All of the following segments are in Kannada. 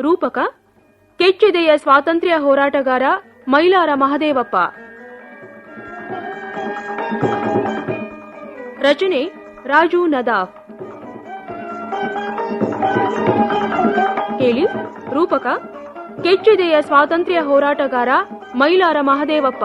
ರೂಪಕ, ಕೆಚ್ಚೆದೆಯ ಸ್ವಾತಂತ್ರ್ಯ ಹೋರಾಟಗಾರ ಮೈಲಾರ ಮಹದೇವಪ್ಪ. ರಚನೆ, ರಾಜು ನದಾಫ್. ಕೇಳಿ ರೂಪಕ, ಕೆಚ್ಚೆದೆಯ ಸ್ವಾತಂತ್ರ್ಯ ಹೋರಾಟಗಾರ ಮೈಲಾರ ಮಹದೇವಪ್ಪ.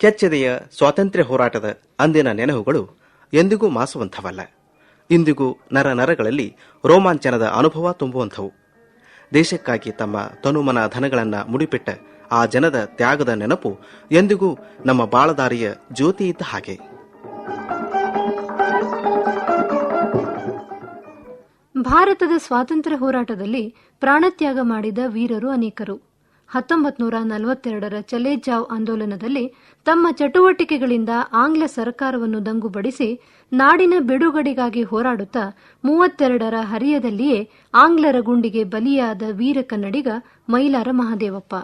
ಕೆಚ್ಚೆದೆಯ ಸ್ವಾತಂತ್ರ್ಯ ಹೋರಾಟದ ಅಂದಿನ ನೆನಹುಗಳು ಎಂದಿಗೂ ಮಾಸುವಂಥವಲ್ಲ. ಇಂದಿಗೂ ನರ ನರಗಳಲ್ಲಿ ರೋಮಾಂಚನದ ಅನುಭವ ತುಂಬುವಂಥವು. ದೇಶಕ್ಕಾಗಿ ತಮ್ಮ ತನುಮನ ಧನಗಳನ್ನು ಮುಡಿಪಿಟ್ಟ ಆ ಜನದ ತ್ಯಾಗದ ನೆನಪು ಎಂದಿಗೂ ನಮ್ಮ ಬಾಳದಾರಿಯ ಜ್ಯೋತಿ ಇದ್ದ ಹಾಗೆ. ಭಾರತದ ಸ್ವಾತಂತ್ರ್ಯ ಹೋರಾಟದಲ್ಲಿ ಪ್ರಾಣತ್ಯಾಗ ಮಾಡಿದ ವೀರರು ಅನೇಕರು. ಹತ್ತೊಂಬತ್ತು ನೂರ ನಲವತ್ತೆರಡರ ಚಲೇ ಜಾವ್ ಆಂದೋಲನದಲ್ಲಿ ತಮ್ಮ ಚಟುವಟಿಕೆಗಳಿಂದ ಆಂಗ್ಲ ಸರ್ಕಾರವನ್ನು ದಂಗುಬಡಿಸಿ ನಾಡಿನ ಬಿಡುಗಡೆಗಾಗಿ ಹೋರಾಡುತ್ತಾ ಮೂವತ್ತೆರಡರ ಹರಿಯದಲ್ಲಿಯೇ ಆಂಗ್ಲರ ಗುಂಡಿಗೆ ಬಲಿಯಾದ ವೀರ ಕನ್ನಡಿಗ ಮೈಲಾರ ಮಹದೇವಪ್ಪ.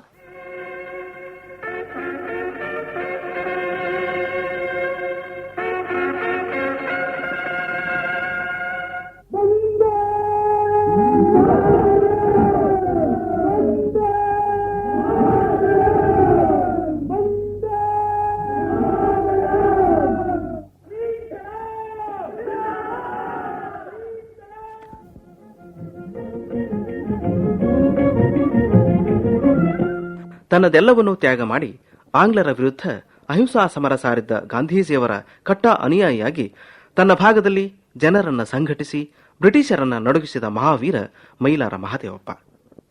ತನ್ನದೆಲ್ಲವನ್ನೂ ತ್ಯಾಗ ಮಾಡಿ ಆಂಗ್ಲರ ವಿರುದ್ಧ ಅಹಿಂಸಾ ಸಮರ ಸಾರಿದ್ದ ಗಾಂಧೀಜಿಯವರ ಕಟ್ಟ ಅನುಯಾಯಿಯಾಗಿ ತನ್ನ ಭಾಗದಲ್ಲಿ ಜನರನ್ನ ಸಂಘಟಿಸಿ ಬ್ರಿಟಿಷರನ್ನ ನಡುಗಿಸಿದ ಮಹಾವೀರ ಮೈಲಾರ ಮಹಾದೇವಪ್ಪ.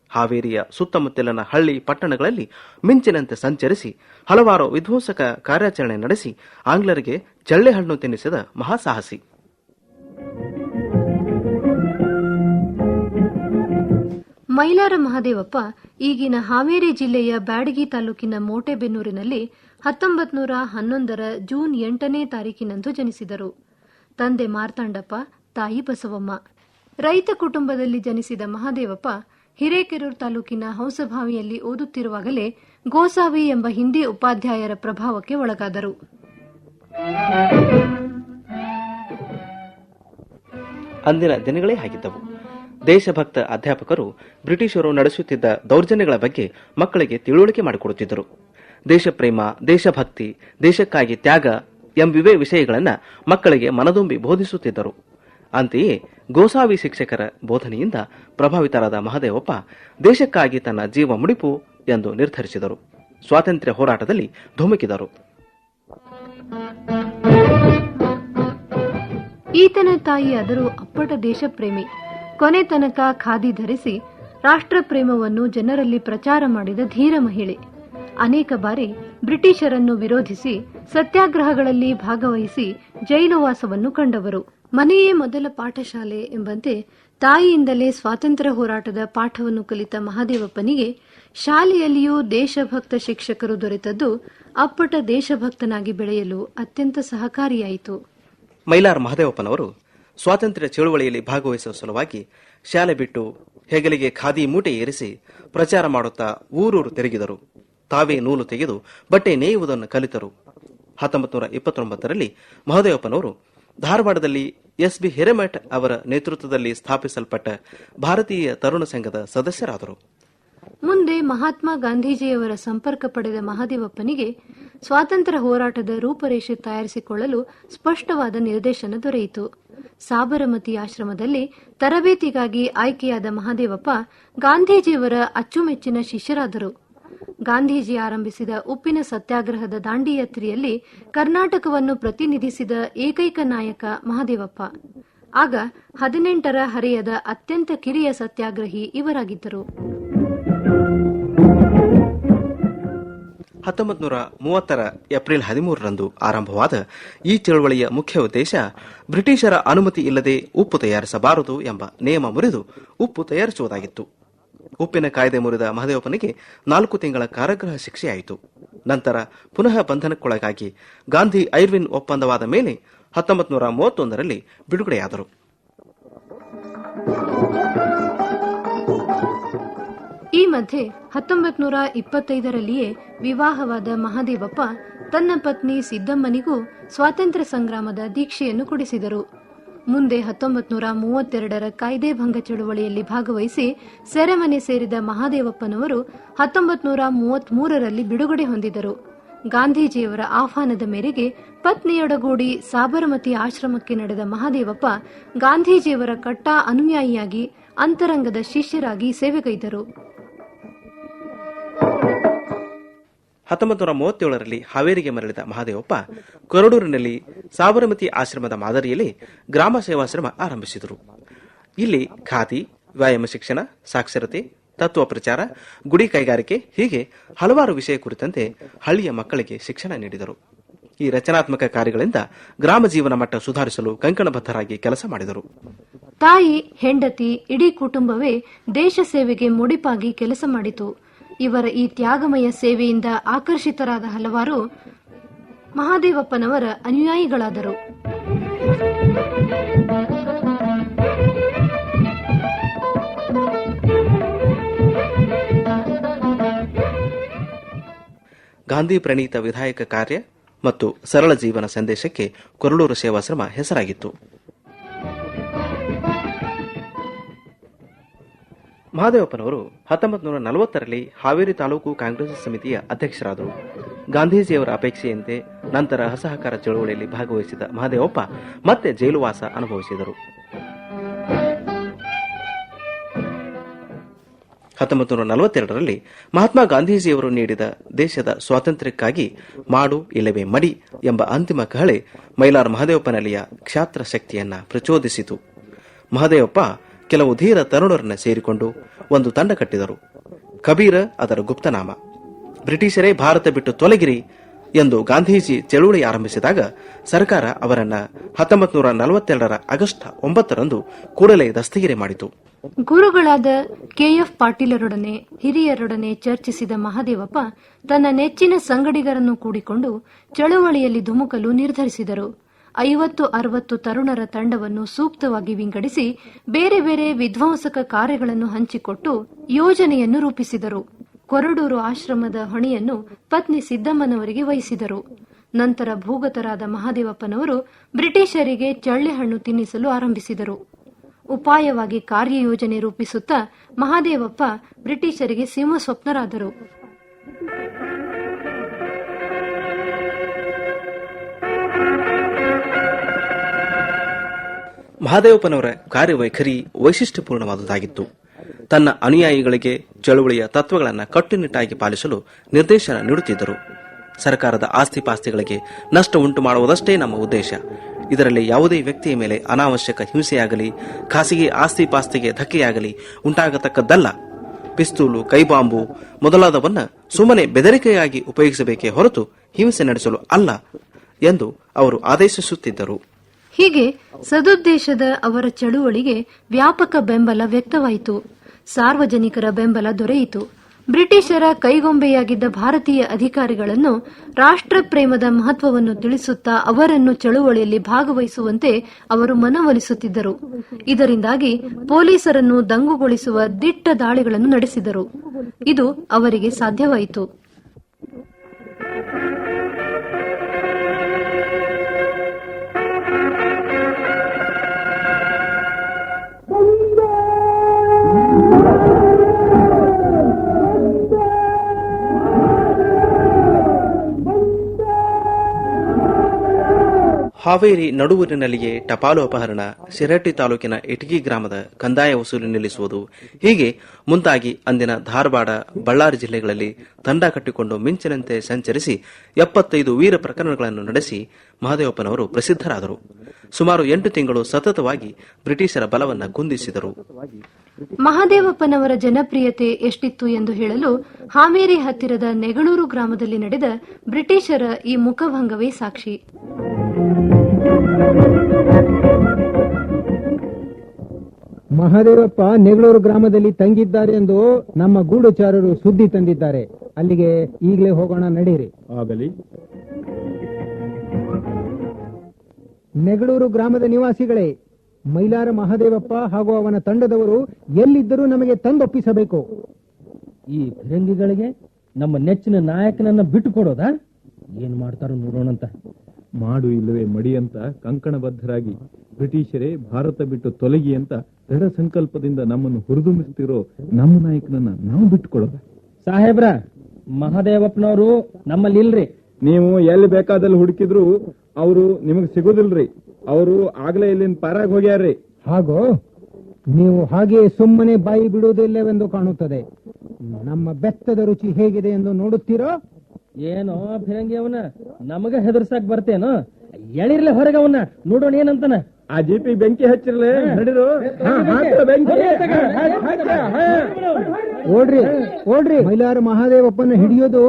ಹಾವೇರಿಯ ಸುತ್ತಮುತ್ತಲಿನ ಹಳ್ಳಿ ಪಟ್ಟಣಗಳಲ್ಲಿ ಮಿಂಚಿನಂತೆ ಸಂಚರಿಸಿ ಹಲವಾರು ವಿಧ್ವಂಸಕ ಕಾರ್ಯಾಚರಣೆ ನಡೆಸಿ ಆಂಗ್ಲರಿಗೆ ಜಳ್ಳೆಹಣ್ಣು ತಿನ್ನಿಸಿದ ಮಹಾಸಾಹಸಿ. ಮೈಲಾರ ಮಹದೇವಪ್ಪ ಈಗಿನ ಹಾವೇರಿ ಜಿಲ್ಲೆಯ ಬ್ಯಾಡಗಿ ತಾಲೂಕಿನ ಮೋಟೆಬೆನ್ನೂರಿನಲ್ಲಿ ಹತ್ತೊಂಬತ್ತು ನೂರ ಹನ್ನೊಂದರ ಜೂನ್ ಎಂಟನೇ ತಾರೀಕಿನಂದು ಜನಿಸಿದರು. ತಂದೆ ಮಾರ್ತಾಂಡಪ್ಪ, ತಾಯಿ ಬಸವಮ್ಮ. ರೈತ ಕುಟುಂಬದಲ್ಲಿ ಜನಿಸಿದ ಮಹದೇವಪ್ಪ ಹಿರೇಕೆರೂರು ತಾಲೂಕಿನ ಹೌಸಭಾವಿಯಲ್ಲಿ ಓದುತ್ತಿರುವಾಗಲೇ ಗೋಸಾವಿ ಎಂಬ ಹಿಂದಿ ಉಪಾಧ್ಯಾಯರ ಪ್ರಭಾವಕ್ಕೆ ಒಳಗಾದರು. ಅಂದಿನ ದಿನಗಳೇ ಆಗಿದ್ದವು. ದೇಶಭಕ್ತ ಅಧ್ಯಾಪಕರು ಬ್ರಿಟಿಷರು ನಡೆಸುತ್ತಿದ್ದ ದೌರ್ಜನ್ಯಗಳ ಬಗ್ಗೆ ಮಕ್ಕಳಿಗೆ ತಿಳುವಳಿಕೆ ಮಾಡಿಕೊಡುತ್ತಿದ್ದರು. ದೇಶಪ್ರೇಮ, ದೇಶಭಕ್ತಿ, ದೇಶಕ್ಕಾಗಿ ತ್ಯಾಗ ಎಂಬಿವೆ ವಿಷಯಗಳನ್ನು ಮಕ್ಕಳಿಗೆ ಮನದುಂಬಿ ಬೋಧಿಸುತ್ತಿದ್ದರು. ಅಂತೆಯೇ ಗೋಸಾವಿ ಶಿಕ್ಷಕರ ಬೋಧನೆಯಿಂದ ಪ್ರಭಾವಿತರಾದ ಮಹದೇವಪ್ಪ ದೇಶಕ್ಕಾಗಿ ತನ್ನ ಜೀವ ಮುಡಿಪು ಎಂದು ನಿರ್ಧರಿಸಿದರು. ಸ್ವಾತಂತ್ರ್ಯ ಹೋರಾಟದಲ್ಲಿ ಧುಮುಕಿದರು. ಈತನ ತಾಯಿಯಾದರೂ ಅಪ್ಪಟ ದೇಶಪ್ರೇಮಿ. ಕೊನೆ ತನಕ ಖಾದಿ ಧರಿಸಿ ರಾಷ್ಟ್ರ ಪ್ರೇಮವನ್ನು ಜನರಲ್ಲಿ ಪ್ರಚಾರ ಮಾಡಿದ ಧೀರ ಮಹಿಳೆ. ಅನೇಕ ಬಾರಿ ಬ್ರಿಟಿಷರನ್ನು ವಿರೋಧಿಸಿ ಸತ್ಯಾಗ್ರಹಗಳಲ್ಲಿ ಭಾಗವಹಿಸಿ ಜೈಲುವಾಸವನ್ನು ಕಂಡವರು. ಮನೆಯೇ ಮೊದಲ ಪಾಠಶಾಲೆ ಎಂಬಂತೆ ತಾಯಿಯಿಂದಲೇ ಸ್ವಾತಂತ್ರ್ಯ ಹೋರಾಟದ ಪಾಠವನ್ನು ಕಲಿತ ಮಹಾದೇವಪ್ಪನಿಗೆ ಶಾಲೆಯಲ್ಲಿಯೂ ದೇಶಭಕ್ತ ಶಿಕ್ಷಕರು ದೊರೆತದ್ದು ಅಪ್ಪಟ ದೇಶಭಕ್ತನಾಗಿ ಬೆಳೆಯಲು ಅತ್ಯಂತ ಸಹಕಾರಿಯಾಯಿತು. ಮೈಲಾರ್ ಮಹದೇವಪ್ಪನವರು ಸ್ವಾತಂತ್ರ್ಯ ಚಳುವಳಿಯಲ್ಲಿ ಭಾಗವಹಿಸುವ ಸಲುವಾಗಿ ಶಾಲೆ ಬಿಟ್ಟು ಹೆಗಲಿಗೆ ಖಾದಿ ಮೂಟೆ ಏರಿಸಿ ಪ್ರಚಾರ ಮಾಡುತ್ತಾ ಊರೂರು ತಿರುಗಿದರು. ತಾವೇ ನೂಲು ತೆಗೆದು ಬಟ್ಟೆ ನೇಯುವುದನ್ನು ಕಲಿತರು. ಹತ್ತೊಂಬತ್ತು ನೂರ ಇಪ್ಪತ್ತೊಂಬತ್ತರಲ್ಲಿ ಮಹದೇವಪ್ಪನವರು ಧಾರವಾಡದಲ್ಲಿ ಎಸ್ ಬಿ ಹಿರೇಮಠ್ ಅವರ ನೇತೃತ್ವದಲ್ಲಿ ಸ್ಥಾಪಿಸಲ್ಪಟ್ಟ ಭಾರತೀಯ ತರುಣ ಸಂಘದ ಸದಸ್ಯರಾದರು. ಮುಂದೆ ಮಹಾತ್ಮ ಗಾಂಧೀಜಿಯವರ ಸಂಪರ್ಕ ಪಡೆದ ಮಹಾದೇವಪ್ಪನಿಗೆ ಸ್ವಾತಂತ್ರ್ಯ ಹೋರಾಟದ ರೂಪರೇಷೆ ತಯಾರಿಸಿಕೊಳ್ಳಲು ಸ್ಪಷ್ಟವಾದ ನಿರ್ದೇಶನ ದೊರೆಯಿತು. ಸಾಬರಮತಿ ಆಶ್ರಮದಲ್ಲಿ ತರಬೇತಿಗಾಗಿ ಆಯ್ಕೆಯಾದ ಮಹಾದೇವಪ್ಪ ಗಾಂಧೀಜಿಯವರ ಅಚ್ಚುಮೆಚ್ಚಿನ ಶಿಷ್ಯರಾದರು. ಗಾಂಧೀಜಿ ಆರಂಭಿಸಿದ ಉಪ್ಪಿನ ಸತ್ಯಾಗ್ರಹದ ದಾಂಡಿಯಾತ್ರೆಯಲ್ಲಿ ಕರ್ನಾಟಕವನ್ನು ಪ್ರತಿನಿಧಿಸಿದ ಏಕೈಕ ನಾಯಕ ಮಹಾದೇವಪ್ಪ. ಆಗ ಹದಿನೆಂಟರ ಹರೆಯದ ಅತ್ಯಂತ ಕಿರಿಯ ಸತ್ಯಾಗ್ರಹಿ ಇವರಾಗಿದ್ದರು. ಹತ್ತೊಂಬತ್ತು ನೂರ ಮೂವತ್ತರ ಏಪ್ರಿಲ್ ಹದಿಮೂರರಂದು ಆರಂಭವಾದ ಈ ಚಳವಳಿಯ ಮುಖ್ಯ ಉದ್ದೇಶ ಬ್ರಿಟಿಷರ ಅನುಮತಿ ಇಲ್ಲದೆ ಉಪ್ಪು ತಯಾರಿಸಬಾರದು ಎಂಬ ನಿಯಮ ಮುರಿದು ಉಪ್ಪು ತಯಾರಿಸುವುದಾಗಿತ್ತು. ಉಪ್ಪಿನ ಕಾಯ್ದೆ ಮುರಿದ ಮಹದೇವಪ್ಪನಿಗೆ ನಾಲ್ಕು ತಿಂಗಳ ಕಾರಾಗೃಹ ಶಿಕ್ಷೆಯಾಯಿತು. ನಂತರ ಪುನಃ ಬಂಧನಕ್ಕೊಳಗಾಗಿ ಗಾಂಧಿ ಐರ್ವಿನ್ ಒಪ್ಪಂದವಾದ ಮೇಲೆ ಹತ್ತೊಂಬತ್ತು ನೂರ ಮೂವತ್ತೊಂದರಲ್ಲಿ ಬಿಡುಗಡೆಯಾದರು. ಮಧ್ಯೆ ಹತ್ತೊಂಬತ್ ನೂರ ಇಪ್ಪತ್ತೈದರಲ್ಲಿಯೇ ವಿವಾಹವಾದ ಮಹಾದೇವಪ್ಪ ತನ್ನ ಪತ್ನಿ ಸಿದ್ದಮ್ಮನಿಗೂ ಸ್ವಾತಂತ್ರ್ಯ ಸಂಗ್ರಾಮದ ದೀಕ್ಷೆಯನ್ನು ಕೊಡಿಸಿದರು. ಮುಂದೆ ಹತ್ತೊಂಬತ್ ನೂರ ಮೂವತ್ತೆರಡರ ಕಾಯ್ದೆ ಭಂಗ ಚಳುವಳಿಯಲ್ಲಿ ಭಾಗವಹಿಸಿ ಸೆರೆಮನೆ ಸೇರಿದ ಮಹಾದೇವಪ್ಪನವರು ಹತ್ತೊಂಬತ್ ನೂರ ಮೂವತ್ಮೂರರಲ್ಲಿ ಬಿಡುಗಡೆ ಹೊಂದಿದರು. ಗಾಂಧೀಜಿಯವರ ಆಹ್ವಾನದ ಮೇರೆಗೆ ಪತ್ನಿಯೊಡಗೂಡಿ ಸಾಬರಮತಿ ಆಶ್ರಮಕ್ಕೆ ನಡೆದ ಮಹಾದೇವಪ್ಪ ಗಾಂಧೀಜಿಯವರ ಕಟ್ಟಾ ಅನುಯಾಯಿಯಾಗಿ ಅಂತರಂಗದ ಶಿಷ್ಯರಾಗಿ ಸೇವೆಗೈದರು. ಹತ್ತೊಂಬತ್ತು ನೂರ ಮೂವತ್ತೇಳರಲ್ಲಿ ಹಾವೇರಿಗೆ ಮರಳಿದ ಮಹಾದೇವಪ್ಪ, ಕೊರಡೂರಿನಲ್ಲಿ ಸಾಬರಮತಿ ಆಶ್ರಮದ ಮಾದರಿಯಲ್ಲಿ ಗ್ರಾಮ ಸೇವಾಶ್ರಮ ಆರಂಭಿಸಿದರು. ಇಲ್ಲಿ ಖಾದಿ, ವ್ಯಾಯಾಮ ಶಿಕ್ಷಣ, ಸಾಕ್ಷರತೆ, ತತ್ವ ಪ್ರಚಾರ, ಗುಡಿ ಕೈಗಾರಿಕೆ, ಹೀಗೆ ಹಲವಾರು ವಿಷಯ ಕುರಿತಂತೆ ಹಳ್ಳಿಯ ಮಕ್ಕಳಿಗೆ ಶಿಕ್ಷಣ ನೀಡಿದರು. ಈ ರಚನಾತ್ಮಕ ಕಾರ್ಯಗಳಿಂದ ಗ್ರಾಮ ಜೀವನ ಮಟ್ಟ ಸುಧಾರಿಸಲು ಕಂಕಣಬದ್ಧರಾಗಿ ಕೆಲಸ ಮಾಡಿದರು. ತಾಯಿ, ಹೆಂಡತಿ, ಇಡೀ ಕುಟುಂಬವೇ ದೇಶ ಸೇವೆಗೆ ಮುಡಿಪಾಗಿ ಕೆಲಸ ಮಾಡಿತು. ಇವರ ಈ ತ್ಯಾಗಮಯ ಸೇವೆಯಿಂದ ಆಕರ್ಷಿತರಾದ ಹಲವಾರು ಮಹಾದೇವಪ್ಪನವರ ಅನುಯಾಯಿಗಳಾದರು. ಗಾಂಧಿ ಪ್ರಣೀತ ವಿಧಾಯಕ ಕಾರ್ಯ ಮತ್ತು ಸರಳ ಜೀವನ ಸಂದೇಶಕ್ಕೆ ಕೊರಳೂರು ಸೇವಾಶ್ರಮ ಹೆಸರಾಗಿತ್ತು. ಮಹಾದೇವಪ್ಪನವರು ಹತ್ತೊಂಬತ್ತು ನೂರ ನಲವತ್ತರಲ್ಲಿ ಹಾವೇರಿ ತಾಲೂಕು ಕಾಂಗ್ರೆಸ್ ಸಮಿತಿಯ ಅಧ್ಯಕ್ಷರಾದರು. ಗಾಂಧೀಜಿಯವರ ಅಪೇಕ್ಷೆಯಂತೆ ನಂತರ ಅಸಹಕಾರ ಚಳುವಳಿಯಲ್ಲಿ ಭಾಗವಹಿಸಿದ ಮಹಾದೇವಪ್ಪ ಮತ್ತೆ ಜೈಲುವಾಸ ಅನುಭವಿಸಿದರು. ಹತ್ತೊಂಬತ್ತು ನೂರ ನಲವತ್ತೆರಡರಲ್ಲಿ ಮಹಾತ್ಮ ಗಾಂಧೀಜಿಯವರು ನೀಡಿದ ದೇಶದ ಸ್ವಾತಂತ್ರ್ಯಕ್ಕಾಗಿ ಮಾಡು, ಇಲ್ಲವೇ ಮಡಿ ಎಂಬ ಅಂತಿಮ ಕಹಳೆ ಮೈಲಾರ ಮಹದೇವಪ್ಪನಲ್ಲಿಯ ಕ್ಷಾತ್ರ ಶಕ್ತಿಯನ್ನ ಪ್ರಚೋದಿಸಿತು. ಮಹದೇವಪ್ಪ ಕೆಲವು ಧೀರ ತರುಣರನ್ನ ಸೇರಿಕೊಂಡು ಒಂದು ತಂಡ ಕಟ್ಟಿದರು. ಕಬೀರ ಅದರ ಗುಪ್ತನಾಮ. ಬ್ರಿಟಿಷರೇ ಭಾರತ ಬಿಟ್ಟು ತೊಲಗಿರಿ ಎಂದು ಗಾಂಧೀಜಿ ಚಳುವಳಿ ಆರಂಭಿಸಿದಾಗ ಸರ್ಕಾರ ಅವರನ್ನ ಹತ್ತೊಂಬತ್ ನೂರ ನಲವತ್ತೆರಡರ ಆಗಸ್ಟ್ ಒಂಬತ್ತರಂದು ಕೂಡಲೇ ದಸ್ತಗಿರಿ ಮಾಡಿತು. ಗುರುಗಳಾದ ಕೆಎಫ್ ಪಾಟೀಲರೊಡನೆ, ಹಿರಿಯರೊಡನೆ ಚರ್ಚಿಸಿದ ಮಹಾದೇವಪ್ಪ ತನ್ನ ನೆಚ್ಚಿನ ಸಂಗಡಿಗರನ್ನು ಕೂಡಿಕೊಂಡು ಚಳುವಳಿಯಲ್ಲಿ ಧುಮುಕಲು ನಿರ್ಧರಿಸಿದರು. ಐವತ್ತು, ಅರವತ್ತು ತರುಣರ ತಂಡವನ್ನು ಸೂಕ್ತವಾಗಿ ವಿಂಗಡಿಸಿ ಬೇರೆ ಬೇರೆ ವಿಧ್ವಂಸಕ ಕಾರ್ಯಗಳನ್ನು ಹಂಚಿಕೊಟ್ಟು ಯೋಜನೆಯನ್ನು ರೂಪಿಸಿದರು. ಕೊರಡೂರು ಆಶ್ರಮದ ಹೊಣೆಯನ್ನು ಪತ್ನಿ ಸಿದ್ದಮ್ಮನವರಿಗೆ ವಹಿಸಿದರು. ನಂತರ ಭೂಗತರಾದ ಮಹಾದೇವಪ್ಪನವರು ಬ್ರಿಟಿಷರಿಗೆ ಚಳ್ಳೆಹಣ್ಣು ತಿನ್ನಿಸಲು ಆರಂಭಿಸಿದರು. ಉಪಾಯವಾಗಿ ಕಾರ್ಯಯೋಜನೆ ರೂಪಿಸುತ್ತಾ ಮಹಾದೇವಪ್ಪ ಬ್ರಿಟಿಷರಿಗೆ ಸಿಂಹ ಮಹಾದೇವಪ್ಪನವರ ಕಾರ್ಯವೈಖರಿ ವೈಶಿಷ್ಟ್ಯಪೂರ್ಣವಾದುದಾಗಿತ್ತು. ತನ್ನ ಅನುಯಾಯಿಗಳಿಗೆ ಚಳುವಳಿಯ ತತ್ವಗಳನ್ನು ಕಟ್ಟುನಿಟ್ಟಾಗಿ ಪಾಲಿಸಲು ನಿರ್ದೇಶನ ನೀಡುತ್ತಿದ್ದರು. ಸರ್ಕಾರದ ಆಸ್ತಿ ಪಾಸ್ತಿಗಳಿಗೆ ನಷ್ಟ ಉಂಟು ಮಾಡುವುದಷ್ಟೇ ನಮ್ಮ ಉದ್ದೇಶ. ಇದರಲ್ಲಿ ಯಾವುದೇ ವ್ಯಕ್ತಿಯ ಮೇಲೆ ಅನಾವಶ್ಯಕ ಹಿಂಸೆಯಾಗಲಿ, ಖಾಸಗಿ ಆಸ್ತಿ ಪಾಸ್ತಿಗೆ ಧಕ್ಕೆಯಾಗಲಿ ಉಂಟಾಗತಕ್ಕದ್ದಲ್ಲ. ಪಿಸ್ತೂಲು, ಕೈಬಾಂಬು ಮೊದಲಾದವನ್ನ ಸುಮ್ಮನೆ ಬೆದರಿಕೆಯಾಗಿ ಉಪಯೋಗಿಸಬೇಕೇ ಹೊರತು ಹಿಂಸೆ ನಡೆಸಲು ಅಲ್ಲ ಎಂದು ಅವರು ಆದೇಶಿಸುತ್ತಿದ್ದರು. ಹೀಗೆ ಸದುದ್ದೇಶದ ಅವರ ಚಳುವಳಿಗೆ ವ್ಯಾಪಕ ಬೆಂಬಲ ವ್ಯಕ್ತವಾಯಿತು. ಸಾರ್ವಜನಿಕರ ಬೆಂಬಲ ದೊರೆಯಿತು. ಬ್ರಿಟಿಷರ ಕೈಗೊಂಬೆಯಾಗಿದ್ದ ಭಾರತೀಯ ಅಧಿಕಾರಿಗಳನ್ನು ರಾಷ್ಟ್ರ ಪ್ರೇಮದ ಮಹತ್ವವನ್ನು ತಿಳಿಸುತ್ತಾ ಅವರನ್ನು ಚಳುವಳಿಯಲ್ಲಿ ಭಾಗವಹಿಸುವಂತೆ ಅವರು ಮನವೊಲಿಸುತ್ತಿದ್ದರು. ಇದರಿಂದಾಗಿ ಪೊಲೀಸರನ್ನು ದಂಗುಗೊಳಿಸುವ ದಿಟ್ಟ ದಾಳಿಗಳನ್ನು ನಡೆಸಿದರು. ಇದು ಅವರಿಗೆ ಸಾಧ್ಯವಾಯಿತು. ಹಾವೇರಿ ನಡುವಿನಲ್ಲಿಯೇ ಟಪಾಲು ಅಪಹರಣ ಶಿರಹಟ್ಟಿ ತಾಲೂಕಿನ ಇಟಗಿ ಗ್ರಾಮದ ಕಂದಾಯ ವಸೂಲಿ ನಿಲ್ಲಿಸುವುದು. ಹೀಗೆ ಮುಂತಾಗಿ ಅಂದಿನ ಧಾರವಾಡ, ಬಳ್ಳಾರಿ ಜಿಲ್ಲೆಗಳಲ್ಲಿ ತಂಡ ಕಟ್ಟಿಕೊಂಡು ಮಿಂಚಿನಂತೆ ಸಂಚರಿಸಿ ಎಪ್ಪತ್ತೈದು ವೀರ ಪ್ರಕರಣಗಳನ್ನು ನಡೆಸಿ ಮಹದೇವಪ್ಪನವರು ಪ್ರಸಿದ್ಧರಾದರು. ಸುಮಾರು ಎಂಟು ತಿಂಗಳು ಸತತವಾಗಿ ಬ್ರಿಟಿಷರ ಬಲವನ್ನ ಕುಂದಿಸಿದರು. ಮಹದೇವಪ್ಪನವರ ಜನಪ್ರಿಯತೆ ಎಷ್ಟಿತ್ತು ಎಂದು ಹೇಳಲು ಹಾವೇರಿ ಹತ್ತಿರದ ನೆಗಳೂರು ಗ್ರಾಮದಲ್ಲಿ ನಡೆದ ಬ್ರಿಟಿಷರ ಈ ಮುಖಭಂಗವೇ ಸಾಕ್ಷಿ. ಮಹದೇವಪ್ಪ ನೆಗಳೂರು ಗ್ರಾಮದಲ್ಲಿ ತಂಗಿದ್ದಾರೆ ಎಂದು ನಮ್ಮ ಗೂಢಚಾರರು ಸುದ್ದಿ ತಂದಿದ್ದಾರೆ. ಅಲ್ಲಿಗೆ ಈಗಲೇ ಹೋಗೋಣ ನಡೀರಿ. ಆಗಲಿ. ನೆಗಳೂರು ಗ್ರಾಮದ ನಿವಾಸಿಗಳೇ ಮೈಲಾರ ಮಹದೇವಪ್ಪ ಹಾಗೂ ಅವನ ತಂಡದವರು ಎಲ್ಲಿದ್ದರೂ ನಮಗೆ ತಂದೊಪ್ಪಿಸಬೇಕು. ಈ ಫಿರಂಗಿಗಳಿಗೆ ನಮ್ಮ ನೆಚ್ಚಿನ ನಾಯಕನನ್ನ ಬಿಟ್ಟು ಕೊಡೋದಾ? ಏನ್ ಮಾಡ್ತಾರೋ ನೋಡೋಣಂತ. ಮಾಡು ಇಲ್ಲವೇ ಮಡಿ ಅಂತ ಕಂಕಣಬದ್ಧರಾಗಿ ಬ್ರಿಟಿಷರೇ ಭಾರತ ಬಿಟ್ಟು ತೊಲಗಿ ಅಂತ ದೃಢ ಸಂಕಲ್ಪದಿಂದ ನಮ್ಮನ್ನು ಹುರಿದುಂಬಿಸ್ತಿರೋ ನಮ್ಮ ನಾಯಕನನ್ನ ನಾವು ಬಿಟ್ಟುಕೊಡೋದ ಸಾಹೇಬ್ರ ಮಹಾದೇವಪ್ಪನವರು ನಮ್ಮಲ್ಲಿ ಇಲ್ರಿ. ನೀವು ಎಲ್ಲಿ ಬೇಕಾದಲ್ಲಿ ಹುಡುಕಿದ್ರು ಅವರು ನಿಮಗ್ ಸಿಗೋದಿಲ್ರಿ. ಅವರು ಆಗ್ಲೇ ಇಲ್ಲಿಂದ ಪಾರಾಗ್ ಹೋಗ್ಯಾರ್ರಿ. ಹಾಗೋ? ನೀವು ಹಾಗೆ ಸುಮ್ಮನೆ ಬಾಯಿ ಬಿಡುವುದಿಲ್ಲವೆಂದು ಕಾಣುತ್ತದೆ. ನಮ್ಮ ಬೆತ್ತದ ರುಚಿ ಹೇಗಿದೆ ಎಂದು ನೋಡುತ್ತೀರೋ? ಏನೋ ಫಿರಂಗಿ ಅವನ? ನಮಗ ಹೆದರ್ಸಕ್ ಬರ್ತೇನೋ? ಎಳಿರ್ಲೆ ಹೊರಗೆ ಅವನ್ನ. ನೋಡೋಣ ಏನಂತಾನ? ಆ ಜಿಪಿ ಬೆಂಕಿ ಹಚ್ಚಿರ್ಲೆ ನಡಿರು. ಓಡ್ರಿ ಓಡ್ರಿ. ಮೈಲಾರ ಮಹಾದೇವಪ್ಪನ ಹಿಡಿಯೋದು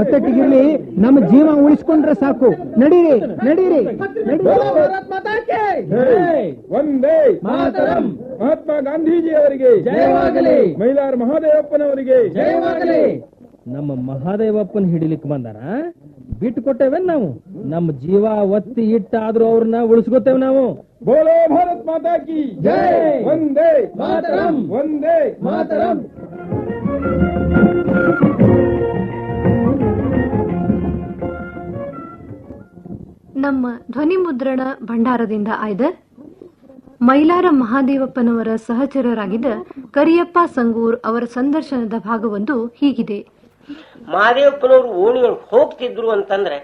ಒತ್ತಟ್ಟಿಗಿರ್ಲಿ ನಮ್ಮ ಜೀವ ಉಳಿಸ್ಕೊಂಡ್ರೆ ಸಾಕು. ನಡೀರಿ ನಡೀರಿ. ಒಂದೇ ಮಾತರಂ. ಮಹಾತ್ಮ ಗಾಂಧೀಜಿ ಅವರಿಗೆ ಜಯವಾಗಲಿ. ಮೈಲಾರ ಮಹಾದೇವಪ್ಪನವರಿಗೆ ಜಯವಾಗಲಿ. ನಮ್ಮ ಮಹಾದೇವಪ್ಪನ ಹಿಡಿಲಿಕ್ಕೆ ಬಂದಾರ? ಬಿಟ್ಟು ಕೊಟ್ಟೇವೆ ನಾವು? ನಮ್ಮ ಜೀವ ಒತ್ತಿ ಇಟ್ಟಾದ್ರೂ ಅವ್ರನ್ನ ಉಳಿಸ್ಕೊತೇವೆ ನಾವು. ಬೋಲೋ ಭಾರತ್ ಮಾತಾ ಕಿ ಜೈ. ಒಂದೇ ಮಾತರಂ. ಒಂದೇ ಮಾತರಂ. ನಮ್ಮ ಧ್ವನಿ ಮುದ್ರಣ ಭಂಡಾರದಿಂದ ಆಯ್ದ ಮೈಲಾರ ಮಹಾದೇವಪ್ಪನವರ ಸಹಚರರಾಗಿದ್ದ ಕರಿಯಪ್ಪ ಸಂಗೂರ್ ಅವರ ಸಂದರ್ಶನದ ಭಾಗವೊಂದು ಹೀಗಿದೆ. ಮಹಾದೇವಪ್ಪನವರು ಓಣಿಯೊಳಗೆ ಹೋಗ್ತಿದ್ರು ಅಂತಂದ್ರೆ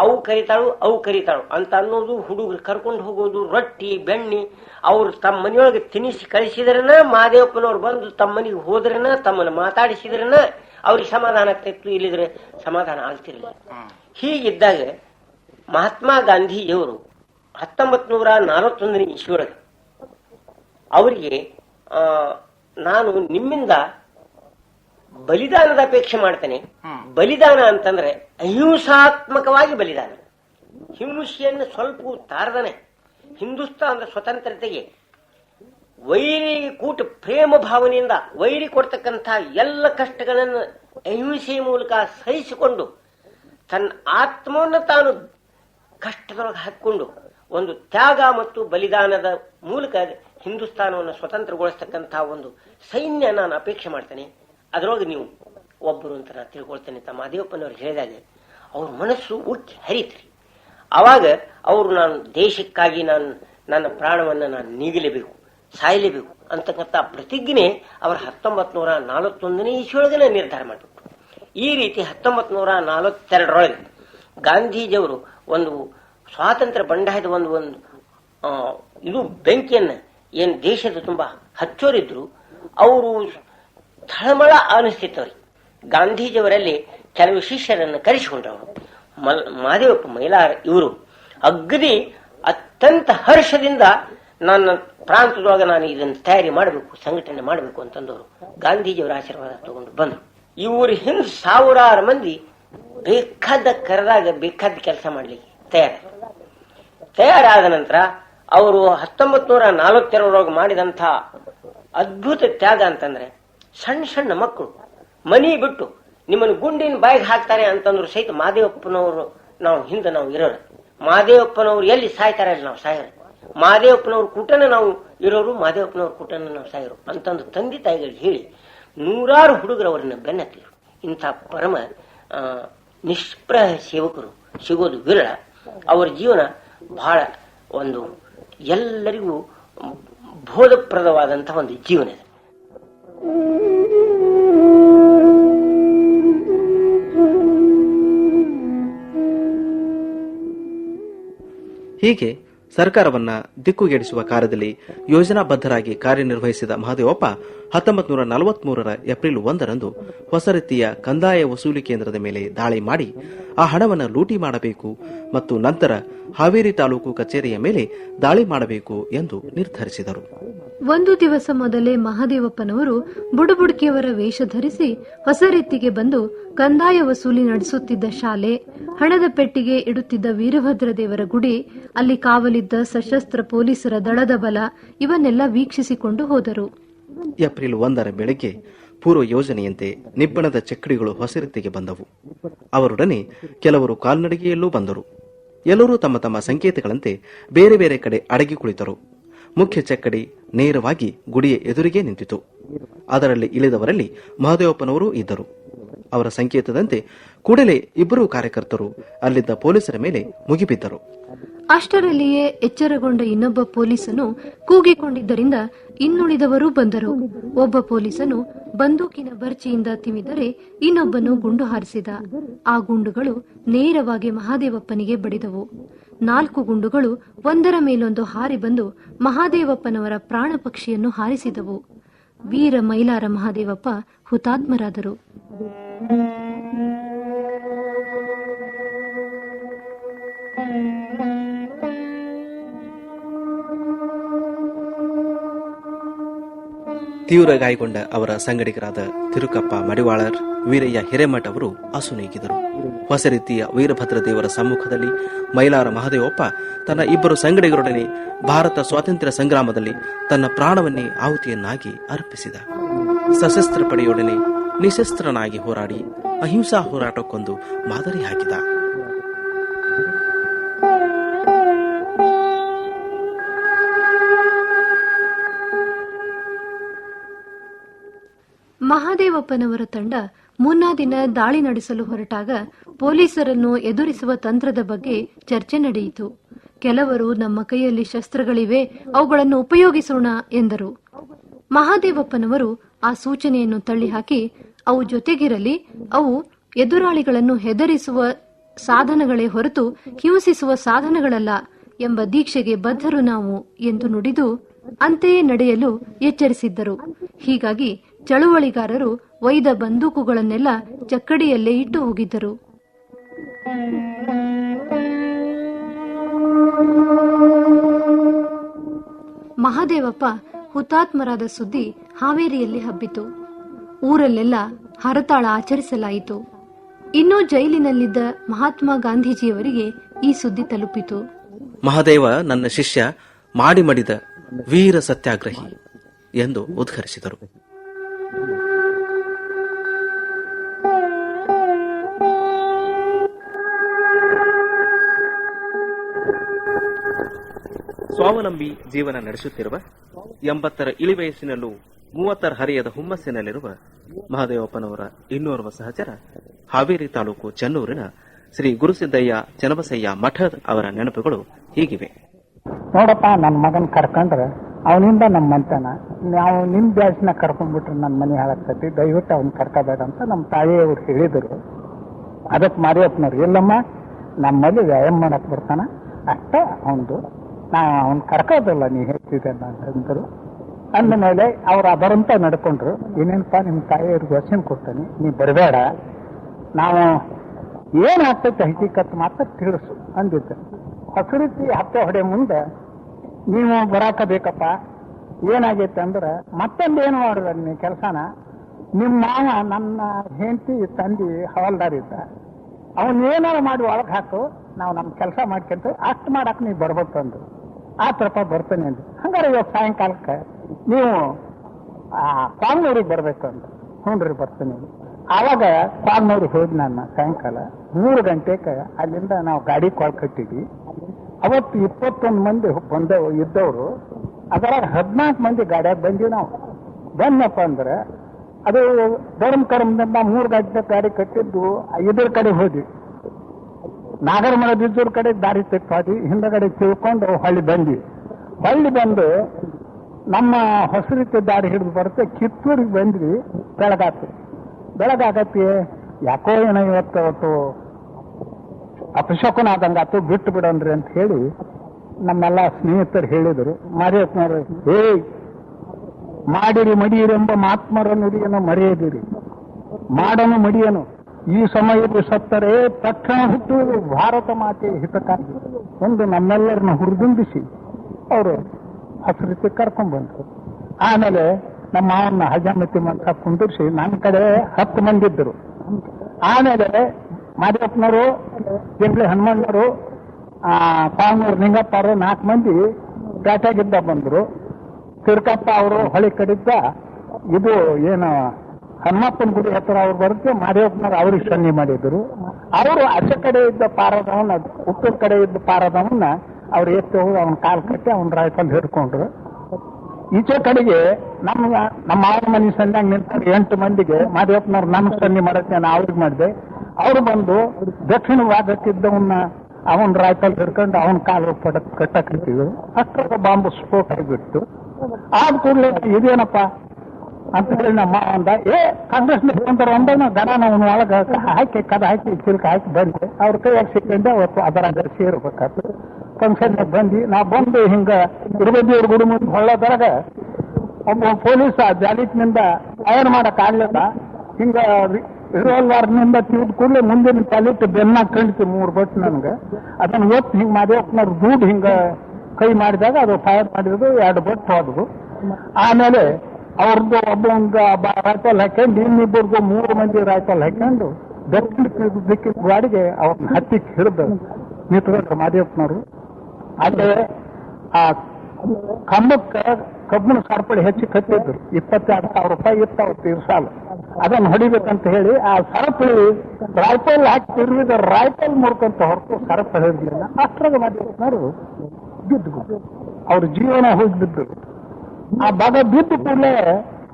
ಅವು ಕರಿತಾಳು ಅವು ಕರಿತಾಳು ಅಂತ ಅನ್ನೋದು ಹುಡುಗರು ಕರ್ಕೊಂಡು ಹೋಗೋದು ರೊಟ್ಟಿ ಬೆಣ್ಣಿ ಅವ್ರು ತಮ್ಮ ಮನೆಯೊಳಗೆ ತಿನಿಸಿ ಕಳಿಸಿದ್ರನ ಮಾದೇವಪ್ಪನವ್ರು ಬಂದು ತಮ್ಮ ಮನೆಗೆ ಹೋದ್ರನ ತಮ್ಮನ್ನ ಮಾತಾಡಿಸಿದ್ರನ ಅವ್ರಿಗೆ ಸಮಾಧಾನ ಆಗ್ತಿತ್ತು ಇಲ್ಲಿದ್ರೆ ಸಮಾಧಾನ ಆಗ್ತಿರ್ಲಿಲ್ಲ. ಹೀಗಿದ್ದಾಗ ಮಹಾತ್ಮ ಗಾಂಧೀಜಿಯವರು ಹತ್ತೊಂಬತ್ ನೂರ ನಲವತ್ತೊಂದನೇ ಇಸ್ವಿಯೊಳಗೆ ಅವರಿಗೆ ನಾನು ನಿಮ್ಮಿಂದ ಬಲಿದಾನದ ಅಪೇಕ್ಷೆ ಮಾಡ್ತೇನೆ. ಬಲಿದಾನ ಅಂತಂದ್ರೆ ಅಹಿಂಸಾತ್ಮಕವಾಗಿ ಬಲಿದಾನ. ಹಿಂಸೆಯನ್ನು ಸ್ವಲ್ಪ ತಾರದನೆ. ಹಿಂದೂಸ್ತಾನದ ಸ್ವತಂತ್ರತೆಗೆ ವೈರಿ ಕೂಟ ಪ್ರೇಮ ಭಾವನೆಯಿಂದ ವೈರಿ ಕೊಡ್ತಕ್ಕಂಥ ಎಲ್ಲ ಕಷ್ಟಗಳನ್ನು ಅಹಿಂಸೆಯ ಮೂಲಕ ಸಹಿಸಿಕೊಂಡು ತನ್ನ ಆತ್ಮವನ್ನು ತಾನು ಕಷ್ಟದೊಳಗೆ ಹಾಕಿಕೊಂಡು ಒಂದು ತ್ಯಾಗ ಮತ್ತು ಬಲಿದಾನದ ಮೂಲಕ ಹಿಂದೂಸ್ತಾನವನ್ನು ಸ್ವತಂತ್ರಗೊಳಿಸ್ತಕ್ಕಂಥ ಒಂದು ಸೈನ್ಯ ನಾನು ಅಪೇಕ್ಷೆ ಮಾಡ್ತೇನೆ. ಅದರೊಳಗೆ ನೀವು ಒಬ್ಬರು ಅಂತ ನಾನು ತಿಳ್ಕೊಳ್ತೇನೆ, ತಮ್ಮ ಮಾದೇವಪ್ಪನವ್ರು ಹೇಳಿದಾಗ, ಅವ್ರ ಮನಸ್ಸು ಉಕ್ಕಿ ಹರಿತ್ರಿ. ಅವಾಗ ಅವರು ನಾನು ದೇಶಕ್ಕಾಗಿ ನಾನು ನನ್ನ ಪ್ರಾಣವನ್ನು ನಾನು ನೀಗಲೇಬೇಕು, ಸಾಯಲೇಬೇಕು ಅಂತಕ್ಕಂಥ ಪ್ರತಿಜ್ಞೆ ಅವರ ಹತ್ತೊಂಬತ್ ನೂರ ನಲವತ್ತೊಂದನೇ ಇಸಿಯೊಳಗನೆ ನಿರ್ಧಾರ ಮಾಡಿಬಿಟ್ರು ಈ ರೀತಿ ಹತ್ತೊಂಬತ್ ನೂರ ನಲವತ್ತೆರಡರೊಳಗೆ ಗಾಂಧೀಜಿಯವರು ಒಂದು ಸ್ವಾತಂತ್ರ್ಯ ಬಂಡಾಯದ ಒಂದು ಒಂದು ಇದು ಬೆಂಕಿಯನ್ನು ಏನು ದೇಶದ ತುಂಬ ಹಚ್ಚೋರಿದ್ರು, ಅವರು ತಳಮಳ ಅನಿಸ್ತಿತ್ತವ್ರಿ ಗಾಂಧೀಜಿಯವರಲ್ಲಿ ಕೆಲವು ಶಿಷ್ಯರನ್ನು ಕರೆಸಿಕೊಂಡ್ರವರು ಮಲ್ ಮಾದೇವಪ್ಪ ಮೈಲಾರ ಇವರು ಅಗ್ದಿ ಅತ್ಯಂತ ಹರ್ಷದಿಂದ ನನ್ನ ಪ್ರಾಂತದೊಳಗ ನಾನು ಇದನ್ನು ತಯಾರಿ ಮಾಡಬೇಕು, ಸಂಘಟನೆ ಮಾಡಬೇಕು, ಅಂತಂದವರು. ಗಾಂಧೀಜಿಯವರ ಆಶೀರ್ವಾದ ತಗೊಂಡು ಬಂದರು. ಇವ್ರ ಹಿಂದ್ ಸಾವಿರಾರು ಮಂದಿ ಬೇಕಾದ ಕರೆದಾಗ ಬೇಕಾದ ಕೆಲಸ ಮಾಡಲಿಕ್ಕೆ ತಯಾರ. ತಯಾರಾದ ನಂತರ ಅವರು ಹತ್ತೊಂಬತ್ತು ನೂರ ನಲವತ್ತೆರಡರೊಳಗೆ ಮಾಡಿದಂಥ ಅದ್ಭುತ ತ್ಯಾಗ ಅಂತಂದ್ರೆ ಸಣ್ಣ ಸಣ್ಣ ಮಕ್ಕಳು. ಮನಿ ಬಿಟ್ಟು ನಿಮ್ಮನ್ನು ಗುಂಡಿನ ಬಾಯಿಗೆ ಹಾಕ್ತಾರೆ ಅಂತಂದ್ರು ಸಹಿತ ಮಾದೇವಪ್ಪನವರು ನಾವು ಹಿಂದೆ ನಾವು ಇರೋರು. ಮಾದೇವಪ್ಪನವ್ರು ಎಲ್ಲಿ ಸಾಯ್ತಾರೆ ಅಲ್ಲಿ ನಾವು ಸಾಯೋರು. ಮಾದೇವಪ್ಪನವ್ರ ಕೂಟನ ನಾವು ಇರೋರು, ಮಾದೇವಪ್ಪನವ್ರ ಕೂಟನ ನಾವು ಸಾಯೋರು ಅಂತಂದು ತಂದೆ ತಾಯಿಗಳಿಗೆ ಹೇಳಿ ನೂರಾರು ಹುಡುಗರು ಅವರನ್ನ ಬೆನ್ನತ್ತಿದ್ರು ಇಂಥ ಪರಮ ನಿಷ್ಪ್ರಹ ಸೇವಕರು, ಸಿಗೋದು ವಿರಳ. ಅವರ ಜೀವನ ಬಹಳ ಒಂದು ಎಲ್ಲರಿಗೂ ಬೋಧಪ್ರದವಾದಂತಹ ಒಂದು ಜೀವನ ಇದೆ. ಹೀಗೆ ಸರ್ಕಾರವನ್ನ ದಿಕ್ಕುಗೆಡಿಸುವ ಕಾರ್ಯದಲ್ಲಿ ಯೋಜನಾಬದ್ಧರಾಗಿ ಕಾರ್ಯನಿರ್ವಹಿಸಿದ ಮಹದೇವಪ್ಪ ಹತ್ತೊಂಬತ್ ನೂರ ನಲವತ್ಮೂರರ ಏಪ್ರಿಲ್ ಒಂದರಂದು ಹೊಸ ರೀತಿಯ ಕಂದಾಯ ವಸೂಲಿ ಕೇಂದ್ರದ ಮೇಲೆ ದಾಳಿ ಮಾಡಿ ಆ ಹಣವನ್ನು ಲೂಟಿ ಮಾಡಬೇಕು ಮತ್ತು ನಂತರ ಹಾವೇರಿ ತಾಲೂಕು ಕಚೇರಿಯ ಮೇಲೆ ದಾಳಿ ಮಾಡಬೇಕು ಎಂದು ನಿರ್ಧರಿಸಿದರು. ಒಂದು ದಿವಸ ಮೊದಲೇ ಮಹಾದೇವಪ್ಪನವರು ಬುಡುಬುಡುಕಿಯವರ ವೇಷ ಧರಿಸಿ ಹೊಸ ರೀತಿಗೆ ಬಂದು ಕಂದಾಯ ವಸೂಲಿ ನಡೆಸುತ್ತಿದ್ದ ಶಾಲೆ, ಹಣದ ಪೆಟ್ಟಿಗೆ ಇಡುತ್ತಿದ್ದ ವೀರಭದ್ರ ದೇವರ ಗುಡಿ, ಅಲ್ಲಿ ಕಾವಲಿದ್ದ ಸಶಸ್ತ್ರ ಪೊಲೀಸರ ದಳದ ಬಲ ಇವನ್ನೆಲ್ಲ ವೀಕ್ಷಿಸಿಕೊಂಡು ಹೋದರು. ಏಪ್ರಿಲ್ ಒಂದರ ಬೆಳಗ್ಗೆ ಪೂರ್ವ ಯೋಜನೆಯಂತೆ ನಿಬ್ಬಣದ ಚಕ್ಕಡಿಗಳು ಹೊಸರತ್ತಿಗೆ ಬಂದವು. ಅವರೊಡನೆ ಕೆಲವರು ಕಾಲ್ನಡಿಗೆಯಲ್ಲೂ ಬಂದರು. ಎಲ್ಲರೂ ತಮ್ಮ ತಮ್ಮ ಸಂಕೇತಗಳಂತೆ ಬೇರೆ ಬೇರೆ ಕಡೆ ಅಡಗಿ ಕುಳಿತರು. ಮುಖ್ಯ ಚಕ್ಕಡಿ ನೇರವಾಗಿ ಗುಡಿಯ ಎದುರಿಗೆ ನಿಂತಿತು. ಅದರಲ್ಲಿ ಇಳಿದವರಲ್ಲಿ ಮಹದೇವಪ್ಪನವರೂ ಇದ್ದರು. ಅವರ ಸಂಕೇತದಂತೆ ಕೂಡಲೇ ಇಬ್ಬರು ಕಾರ್ಯಕರ್ತರು ಅಲ್ಲಿದ್ದ ಪೊಲೀಸರ ಮೇಲೆ ಮುಗಿಬಿದ್ದರು. ಅಷ್ಟರಲ್ಲಿಯೇ ಎಚ್ಚರಗೊಂಡ ಇನ್ನೊಬ್ಬ ಪೊಲೀಸನು ಕೂಗಿಕೊಂಡಿದ್ದರಿಂದ ಇನ್ನುಳಿದವರೂ ಬಂದರು. ಒಬ್ಬ ಪೊಲೀಸನು ಬಂದೂಕಿನ ಬರ್ಚಿಯಿಂದ ತಿವಿದರೆ ಇನ್ನೊಬ್ಬನು ಗುಂಡು ಹಾರಿಸಿದ. ಆ ಗುಂಡುಗಳು ನೇರವಾಗಿ ಮಹಾದೇವಪ್ಪನಿಗೆ ಬಡಿದವು. ನಾಲ್ಕು ಗುಂಡುಗಳು ಒಂದರ ಮೇಲೊಂದು ಹಾರಿ ಬಂದು ಮಹಾದೇವಪ್ಪನವರ ಪ್ರಾಣ ಪಕ್ಷಿಯನ್ನು ಹಾರಿಸಿದವು. ವೀರ ಮೈಲಾರ ಮಹಾದೇವಪ್ಪ ಹುತಾತ್ಮರಾದರು. ತೀವ್ರ ಗಾಯಗೊಂಡ ಅವರ ಸಂಗಡಿಗರಾದ ತಿರುಕಪ್ಪ ಮಡಿವಾಳರ್, ವೀರಯ್ಯ ಹಿರೇಮಠ ಅವರು ಅಸುನೀಗಿದರು ಹೊಸ ರೀತಿಯ ವೀರಭದ್ರ ದೇವರ ಸಮ್ಮುಖದಲ್ಲಿ ಮೈಲಾರ ಮಹದೇವಪ್ಪ ತನ್ನ ಇಬ್ಬರು ಸಂಗಡಿಗರೊಡನೆ ಭಾರತ ಸ್ವಾತಂತ್ರ್ಯ ಸಂಗ್ರಾಮದಲ್ಲಿ ತನ್ನ ಪ್ರಾಣವನ್ನೇ ಆಹುತಿಯನ್ನಾಗಿ ಅರ್ಪಿಸಿದ. ಸಶಸ್ತ್ರ ಪಡೆಯೊಡನೆ ನಿಶಸ್ತ್ರನಾಗಿ ಹೋರಾಡಿ ಅಹಿಂಸಾ ಹೋರಾಟಕ್ಕೊಂದು ಮಾದರಿ ಹಾಕಿದ. ಮಹಾದೇವಪ್ಪನವರ ತಂಡ ಮುನ್ನಾ ದಿನ ದಾಳಿ ನಡೆಸಲು ಹೊರಟಾಗ ಪೊಲೀಸರನ್ನು ಎದುರಿಸುವ ತಂತ್ರದ ಬಗ್ಗೆ ಚರ್ಚೆ ನಡೆಯಿತು. ಕೆಲವರು ನಮ್ಮ ಕೈಯಲ್ಲಿ ಶಸ್ತ್ರಗಳಿವೆ, ಅವುಗಳನ್ನು ಉಪಯೋಗಿಸೋಣ ಎಂದರು. ಮಹಾದೇವಪ್ಪನವರು ಆ ಸೂಚನೆಯನ್ನು ತಳ್ಳಿಹಾಕಿ, ಅವು ಜೊತೆಗಿರಲಿ, ಅವು ಎದುರಾಳಿಗಳನ್ನು ಹೆದರಿಸುವ ಸಾಧನಗಳೇ ಹೊರತು ಹಿಂಸಿಸುವ ಸಾಧನಗಳಲ್ಲ ಎಂಬ ದೀಕ್ಷೆಗೆ ಬದ್ಧರು ನಾವು ಎಂದು ನುಡಿದು ಅಂತೆಯೇ ನಡೆಯಲು ಎಚ್ಚರಿಸಿದ್ದರು. ಹೀಗಾಗಿ ಚಳುವಳಿಗಾರರು ಒಯ್ದ ಬಂದೂಕುಗಳನ್ನೆಲ್ಲ ಚಕ್ಕಡಿಯಲ್ಲೇ ಇಟ್ಟು ಹೋಗಿದ್ದರು ಮಹಾದೇವಪ್ಪ ಹುತಾತ್ಮರಾದ ಸುದ್ದಿ ಹಾವೇರಿಯಲ್ಲಿ ಹಬ್ಬಿತು. ಊರಲ್ಲೆಲ್ಲ ಹರತಾಳ ಆಚರಿಸಲಾಯಿತು. ಇನ್ನೂ ಜೈಲಿನಲ್ಲಿದ್ದ ಮಹಾತ್ಮ ಗಾಂಧೀಜಿಯವರಿಗೆ ಈ ಸುದ್ದಿ ತಲುಪಿತು. ಮಹಾದೇವ ನನ್ನ ಶಿಷ್ಯ ಮಾಡಿ ಮಡಿದ ವೀರ ಸತ್ಯಾಗ್ರಹಿ ಎಂದು ಉದ್ಘರಿಸಿದರು. ಸ್ವಾವಲಂಬಿ ಜೀವನ ನಡೆಸುತ್ತಿರುವ ಎಂಬತ್ತರ ಇಳಿವಯಸ್ಸಿನಲ್ಲೂ ಮೂವತ್ತರ ಹರಿಯದ ಹುಮ್ಮಸ್ಸಿನಲ್ಲಿರುವ ಮಹಾದೇವಪ್ಪನವರ ಇನ್ನೋರ್ವ ಸಹಚರ ಹಾವೇರಿ ತಾಲೂಕು ಚೆನ್ನೂರಿನ ಶ್ರೀ ಗುರುಸಿದ್ದಯ್ಯ ಚನ್ನಬಸಯ್ಯ ಮಠದ್ ಅವರ ನೆನಪುಗಳು ಹೀಗಿವೆ. ನೋಡಪ್ಪ ನನ್ನ ಮಗನ್ ಕರ್ಕೊಂಡ್ರೆ ಅವನಿಂದ ನಮ್ಮ ಮಂತನ. ನಾವು ನಿಮ್ ಬ್ಯಾಚ್ನ ಕರ್ಕೊಂಡ್ಬಿಟ್ರೆ ನನ್ನ ಮನೆ ಹಾಳಾಗ್ತೈತಿ, ದಯವಿಟ್ಟು ಅವ್ನ ಕರ್ಕೋಬೇಡ ಅಂತ ನಮ್ಮ ತಾಯಿಯವ್ರು ಹೇಳಿದರು. ಅದಕ್ಕೆ ಮಾರಿಯಪ್ಪನವ್ರು, ಇಲ್ಲಮ್ಮ, ನಮ್ಮಲ್ಲಿ ವ್ಯಾಯಾಮ ಮಾಡಕ್ ಬರ್ತಾನ, ಅಷ್ಟೇ ಅವನದು ನಾ ಅವನ್ ಕರ್ಕೋದಿಲ್ಲ, ನೀ ಹೇಳ್ತಿದ್ದೆ ಅಂದ್ರು. ಅಂದ ಮೇಲೆ ಅವ್ರು ಅದರಂತ ನಡ್ಕೊಂಡ್ರು. ಏನೇನಪ್ಪ ನಿಮ್ಮ ತಾಯಿಯವ್ರಿಗೆ ವಚನ ಕೊಡ್ತಾನೆ, ನೀ ಬರಬೇಡ. ನಾವು ಏನಾಗ್ತೈತೆ ಹಕೀಕತ್ ಮಾತ್ರ ತಿಳಿಸು ಅಂದಿದ್ದೆ. ಹೊಸ ರೀತಿ ಹತ್ತೆ ಹೊಡೆ ಮುಂದೆ ನೀವು ಬರಾಕ ಬೇಕಪ್ಪ ಏನಾಗೈತೆ ಅಂದ್ರೆ ಮತ್ತೊಂದು ಏನು ಮಾಡಿದ ನೀ ಕೆಲಸನ? ನಿಮ್ಮ ಮಾವ ನನ್ನ ಹೆಂಡತಿ, ತಂದಿ, ಹವಾಲ್ದಾರ್ ಇದ್ದ. ಅವನ್ ಏನಾರ ಮಾಡಿ ಒಳಗೆ ಹಾಕು, ನಾವು ನಮ್ಮ ಕೆಲಸ ಮಾಡ್ಕೊಂತ ಅಷ್ಟು ಮಾಡಕ್ಕೆ ನೀವು ಬರ್ಬೇಕು ಅಂದ್ರು. ಆತ್ರಪ್ಪ ಬರ್ತೇನೆ ಅಂತ ಹಂಗಾರೆ ಇವಾಗ ಸಾಯಂಕಾಲಕ್ಕೆ ನೀವು, ಆ ಬರ್ಬೇಕು ಅಂತ ಹ್ಞೂ ಬರ್ತೇನೆ. ಆವಾಗ ಕ್ವಾಲ್ನೂರಿಗೆ ಹೋದ್ ನಾನು ಸಾಯಂಕಾಲ ಮೂರು ಗಂಟೆಗೆ ಅಲ್ಲಿಂದ ನಾವು ಗಾಡಿ ಕೊಳ್ ಕಟ್ಟಿದ್ವಿ. ಅವತ್ತು ಇಪ್ಪತ್ತೊಂದು ಮಂದಿ ಬಂದವು ಇದ್ದವರು, ಅದರಾಗ ಹದಿನಾಲ್ಕು ಮಂದಿ ಗಾಡಿಯಾಗ ಬಂದ್ವಿ ನಾವು. ಬಂದಪ್ಪ ಅಂದ್ರೆ, ಅದು ಧರ್ಮ ಕರ್ಮದಿಂದ ಮೂರು ಗಂಟೆ ಗಾಡಿ ಕಟ್ಟಿದ್ದು, ಇದ್ರ ಕಡೆ ಹೋದ್ವಿ. ನಾಗರಮಳ ಬಿದ್ದೂರು ಕಡೆ ದಾರಿ ಹೋದ್ವಿ ಹಿಂದಗಡೆ ತಿಳ್ಕೊಂಡು ಹೊಳ್ಳಿ ಬಂದ್ವಿ. ಹೊಳ್ಳಿ ಬಂದು ನಮ್ಮ ಹೊಸ ರೀತಿ ದಾರಿ ಹಿಡಿದು ಬರುತ್ತೆ. ಕಿತ್ತೂರಿಗೆ ಬಂದ್ವಿ ಬೆಳಗಾತು ಬೆಳಗಾಗತ್ತಿ ಯಾಕೋ ಏನೋ ಇವತ್ತು ಅವತ್ತು ಅಪಶಕುನ ಆದಂಗಾತು ಬಿಟ್ಟು ಬಿಡನ್ರಿ ಅಂತ ಹೇಳಿ ನಮ್ಮೆಲ್ಲ ಸ್ನೇಹಿತರು ಹೇಳಿದರು. ಮಾರಿಯಪ್ಪನವರು ಹೇ ಮಾಡಿರಿ ಮಡಿಯಿರಿ ಎಂಬ ಮಾತ್ಮರ ನುಡಿಯನ್ನು ಮರೆಯದಿರಿ. ಮಾಡನು ಮಡಿಯನು. ಈ ಸಮಯದಲ್ಲಿ ಸತ್ತರೆ, ತಕ್ಷಣ ಹುಟ್ಟುವುದು ಭಾರತ ಮಾತೆಯ ಹಿತಕ್ಕಾಗಿ ಒಂದು ನಮ್ಮೆಲ್ಲರನ್ನ ಹುರಿದುಂಬಿಸಿ ಅವರು ಹಸಿರಿತಿ ಕರ್ಕೊಂಡ್ಬಂದರು ಆಮೇಲೆ ನಮ್ಮ ಮಾವನ್ನ ಹಜಾಮತಿ ಮಂತ್ರ ಕುಂದಿರಿಸಿ ನನ್ನ ಕಡೆ ಹತ್ತು ಮಂದಿ ಇದ್ದರು ಆಮೇಲೆ ಮಾದೇಪ್ಪನವರು ಜಿಂಬ್ಳಿ ಹನುಮಣ್ಣವರು ಪಾವನೂರು ನಿಂಗಪ್ಪ ಅವರು ನಾಲ್ಕು ಮಂದಿ ಪೇಟೆಗಿದ್ದ ಬಂದರು. ತಿರ್ಕಪ್ಪ ಅವರು ಹೊಳಿ ಕಡಿದ್ದ ಇದು ಏನು ಹನುಮಪ್ಪನ ಗುಡಿ ಹತ್ರ ಅವ್ರು ಬರುತ್ತೆ, ಮಾದೇವಪ್ಪನವ್ರು ಅವ್ರಿಗೆ ಸನ್ನಿ ಮಾಡಿದ್ರು. ಅವರು ಆಚೆ ಕಡೆ ಇದ್ದ ಪಾರದವನ್ನ, ಉತ್ತರ ಕಡೆ ಇದ್ದ ಪಾರದವನ್ನ ಅವ್ರು ಎತ್ತಿ ಹೋಗಿ ಅವನ ಕಾಲ್ ಕಟ್ಟಿ ಅವನ ರೈಫಲ್ ಹಿಡ್ಕೊಂಡ್ರು. ಈಚೆ ಕಡೆಗೆ ನಮ್ಮ ನಮ್ಮ ಮಾವನ ಮನೆ ಸಂಧ್ಯಾಗ ನಿಂತಾರೆ ಎಂಟು ಮಂದಿಗೆ ಮಾದೇವಪ್ಪನವ್ರು ನನ್ನ ಸನ್ನಿ ಮಾಡಕ್ಕೆ ನಾನು ಅವ್ರಿಗೆ ಮಾಡಿದೆ. ಅವ್ರು ಬಂದು ದಕ್ಷಿಣ ಭಾಗಕ್ಕಿದ್ದವನ್ನ ಅವನ ರಾಯ್ತಲ್ ಹಿಡ್ಕೊಂಡು ಅವನ ಕಾಲು ಪಡ ಕಟ್ಟಕ್ಕಿದ್ದು ಅಷ್ಟರ ಬಾಂಬು ಸ್ಫೋಟ ಆಗಿಬಿಟ್ಟು ಆದ ಕೂಡಲೇ ಇದೇನಪ್ಪ? ಅಂತ ಹೇಳಿ ನಮ್ಮ ಅಂದ ಏ, ಕಾಂಗ್ರೆಸ್ ನಿಂತರ ಅಂದ ಗಣ ನಾವು ಒಳಗ ಹಾಕಿ, ಕದ ಹಾಕಿ, ಚಿಲ್ಕ ಹಾಕಿ ಬಂದೆ ಅವ್ರ ಕೈಯಾಗ ಸಿಕ್ಕಂಡೆ ಅವತ್ತು ಅದರಾಗ ಸೇರ್ಬೇಕಾಯ್ತು ಫಂಕ್ಷನ್ ಬಂದು ನಾ ಬಂದು ಹಿಂಗ ಇರ್ಬದಿಯವ್ರ ಗುಡಿ ಮುಂದೆ ಹೊಳ್ಳೋದ್ರಾಗ ಒಬ್ಬ ಪೊಲೀಸ ಜಾಲಿಟ್ನಿಂದ ಫೈರ್ ಮಾಡಕ್ ಆಗ್ಲಿಲ್ಲ. ಹಿಂಗ ರಿವಾಲ್ವರ್ನಿಂದ ತಿಳ್ದ ಕೂಡಲೇ ಮುಂದಿನ ಪಾಲಿಟ್ ಬೆನ್ನ ಕಂಡ್ತಿ ಮೂರು ಬಟ್ ನನ್ಗ. ಅದನ್ನ ಒತ್ತು ಹಿಂಗ್ ಮಾದೇವಪ್ಪನವ್ರ ದೂಡ್ ಹಿಂಗ ಕೈ ಮಾಡಿದಾಗ ಅದು ಫೈರ್ ಮಾಡಿದ್ರು ಎರಡು ಬಟ್ ಹೋದ್ರು ಆಮೇಲೆ ಅವ್ರದ್ದು ಒಬ್ಬಂಗ ರಾಯ್ಫಲ್ ಹಾಕೊಂಡು ಇನ್ನಿಬ್ಬರಿಗೂ ಮೂರು ಮಂದಿ ರಾಯ್ಫಲ್ ಹಾಕೊಂಡು ದಕ್ಷಿಣ ದಿಕ್ಕಿನ ಗಾಡಿಗೆ ಅವ್ರನ್ನ ಹತ್ತಿಕ್ ಹಿಡಿದು ನಿಂತ್ಕೊಂಡ್ರು ಮಾದೇವಪ್ಪನವರು. ಅಲ್ಲೇ ಆ ಕಂಬಕ್ಕೆ ಕಬ್ಬಿಣ ಸರಪಳಿ ಹೆಚ್ಚಿ ಕಟ್ಟಿದ್ರು. ಇಪ್ಪತ್ತೆರಡು ಸಾವಿರ ರೂಪಾಯಿ ಇತ್ತು ಅವತ್ತು ಇರ್ಸಾಲ ಅದನ್ನು ಹೊಡಿಬೇಕಂತ ಹೇಳಿ ಆ ಸರಪಳಿ ರಾಯ್ಫಲ್ ಹಾಕಿ ತಿರುಗಿದ ರಾಯ್ಫಲ್ ಮುರ್ಕಂತ ಹೊರತು ಸರಪಳಿ ಹಿಡಿಲಿಲ್ಲ ಅಷ್ಟ್ರಾಗ ಮಾದೇವಪ್ಪನವರು ಬಿದ್ದು ಅವ್ರ ಜೀವನ ಹೋಗಿ ಬಿದ್ದು ಆ ಭಾಗ ಬಿದ್ದು ಕೂಡಲೇ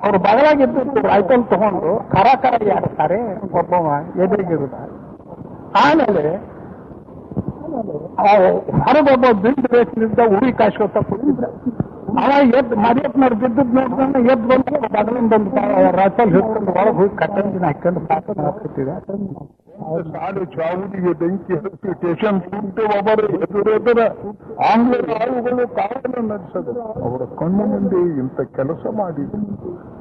ಅವ್ರು ಬಗಲಾಗಿದ್ದು ರೈಫಲ್ ತಗೊಂಡು ಕರ ಕರ ಆಡ್ತಾರೆ. ಒಬ್ಬ ಎದುರಿಗಿರುತ್ತ ಆಮೇಲೆ ಹೊರಗೊಬ್ಬ ಬಿಲ್ಡ್ ಬೇಸಿನಿಂದ ಉಳಿ ಕಾಶ್ಕೋತ ಕೂತಿದ್ದ ಅವ ಎದ್ದು ಮರಿಯಪ್ಪನವ್ರು ಬಿದ್ದದ್ ನೋಡಿದ್ರೆ ಎದ್ದು ಬಂದು ಬದಲಿಂದ ಒಂದು ರಾಯ್ಫಲ್ ಹಿಡ್ಕೊಂಡು ಒಳಗೆ ಹೋಗಿ ಕಟ್ಟಂಜಿನ ಹಾಕೊಂಡು ಪಾತ್ರ ಹಾಕ್ತಿದ್ದ ಸಾಡು ಚಾವುಡಿಗೆ ಬೆಂಕಿ ಹಚ್ಚಿ ಸ್ಟೇಷನ್ ಸುಟ್ಟು ಒಬ್ಬರು ಎದುರೆದುರ ಆಂಗ್ಲ ಆಳುಗಳು ಕಾರಣ ನಡೆಸಿದರು ಅವರ ಕಣ್ಣು ಮುಂದೆ ಇಂಥ ಕೆಲಸ ಮಾಡಿ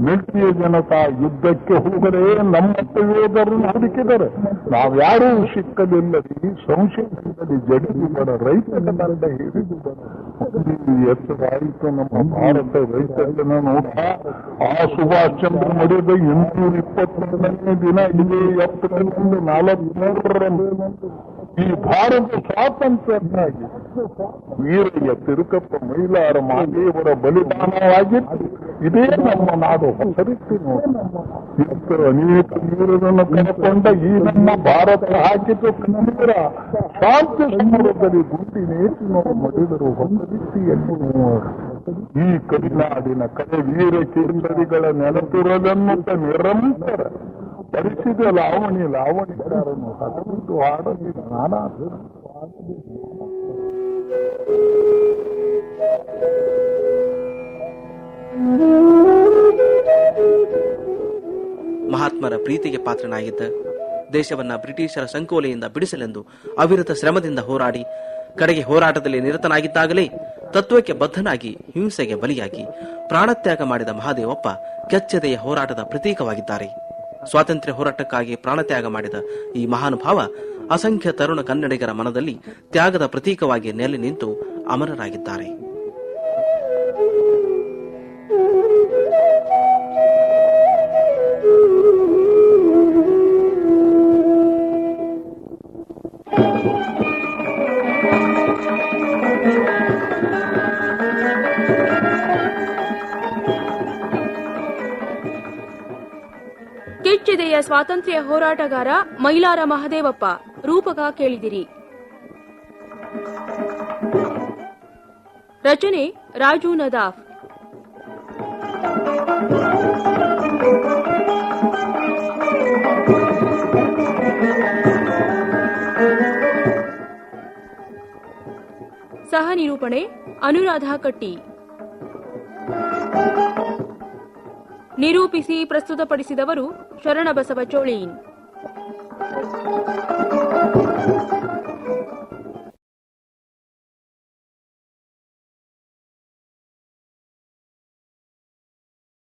ಮಿಲಿಟರಿಯ ಜನತಾ ಯುದ್ಧಕ್ಕೆ ಹೋಗದೆ ನಮ್ಮ ಯೋಧರನ್ನು ಹುಡುಕಿದರು. ನಾವ್ಯಾರೂ ಸಿಕ್ಕಲಿಲ್ಲರಿ ಸಂಶಯದಲ್ಲಿ ಜಡಿಬಡ ರೈತನ ಹೇಳಿದು ಹಿಡಿದು ಎತ್ತರಾಯಿತು ನಮ್ಮ ಭಾರತ ರೈತರನ್ನ ನೋಡ ಆ ಸುಭಾಷ್ ಚಂದ್ರ ಮಡಿದ ಎಂಟುನೂರ ಇಪ್ಪತ್ತೊಂದನೇ ದಿನ ಇಲ್ಲಿ ಏಪ್ರಿಲ್ ಒಂದು ಈ ಭಾರತ ಸ್ವಾತಂತ್ರ್ಯನಾಗಿ ವೀರಯ್ಯ ತಿರುಕಪ್ಪ ಮೈಲಾರ ಮಾದೇವರ ಬಲಿದಾನವಾಗಿತ್ತು. ಇದೇ ನಮ್ಮ ನಾಡು ನೋಡಿ ಇಂಥ ಅನೇಕ ವೀರರನ್ನು ಕರೆಕೊಂಡ ಈ ನಮ್ಮ ಭಾರತ ಹಾಕಿದ್ದು ಕನ್ನಡ ಶಾಂತಿ ಗುಂಡಿ ಗುಂಡಿನೇಸಿ ನಾವು ಮಡಿದರು ಹೊಸ ಎಂದು ಈ ಕರಿನಾಡಿನ ಕಡೆ ವೀರ ಕೇಂದ್ರಗಳ ನೆನಪಿರಲೆನ್ನುತ್ತ ನಿರಂತರ ಪರಿಸಿದ ಲಾವಣಿ ಲಾವಣಿಕಾರನು ಹದಬಿದ್ದು ಹಾಡಲಿ ನಾನಾ ಮಹಾತ್ಮರ ಪ್ರೀತಿಗೆ ಪಾತ್ರನಾಗಿದ್ದ. ದೇಶವನ್ನ ಬ್ರಿಟಿಷರ ಸಂಕೋಲೆಯಿಂದ ಬಿಡಿಸಲೆಂದು ಅವಿರತ ಶ್ರಮದಿಂದ ಹೋರಾಡಿ, ಕಡೆಗೆ ಹೋರಾಟದಲ್ಲಿ ನಿರತನಾಗಿದ್ದಾಗಲೇ ತತ್ವಕ್ಕೆ ಬದ್ಧನಾಗಿ, ಹಿಂಸೆಗೆ ಬಲಿಯಾಗಿ ಪ್ರಾಣತ್ಯಾಗ ಮಾಡಿದ ಮಹಾದೇವಪ್ಪ ಕೆಚ್ಚದೆಯ ಹೋರಾಟದ ಪ್ರತೀಕವಾಗಿದ್ದಾರೆ. ಸ್ವಾತಂತ್ರ್ಯ ಹೋರಾಟಕ್ಕಾಗಿ ಪ್ರಾಣತ್ಯಾಗ ಮಾಡಿದ ಈ ಮಹಾನುಭಾವ ಅಸಂಖ್ಯ ತರುಣ ಕನ್ನಡಿಗರ ಮನದಲ್ಲಿ ತ್ಯಾಗದ ಪ್ರತೀಕವಾಗಿ ನೆಲೆ ನಿಂತು ಅಮರರಾಗಿದ್ದಾರೆ. ಕೆಚ್ಚೆದೆಯ ಸ್ವಾತಂತ್ರ್ಯ ಹೋರಾಟಗಾರ ಮೈಲಾರ ಮಹದೇವಪ್ಪ. ರೂಪಕ ಕೇಳಿದಿರಿ. ರಚನೆ ರಾಜು ನದಾಫ್. ಸಹ ನಿರೂಪಣೆ ಅನುರಾಧ ಕಟ್ಟಿ. ನಿರೂಪಿಸಿ ಪ್ರಸ್ತುತಪಡಿಸಿದವರು ಶರಣಬಸವ ಚೋಳೀನ್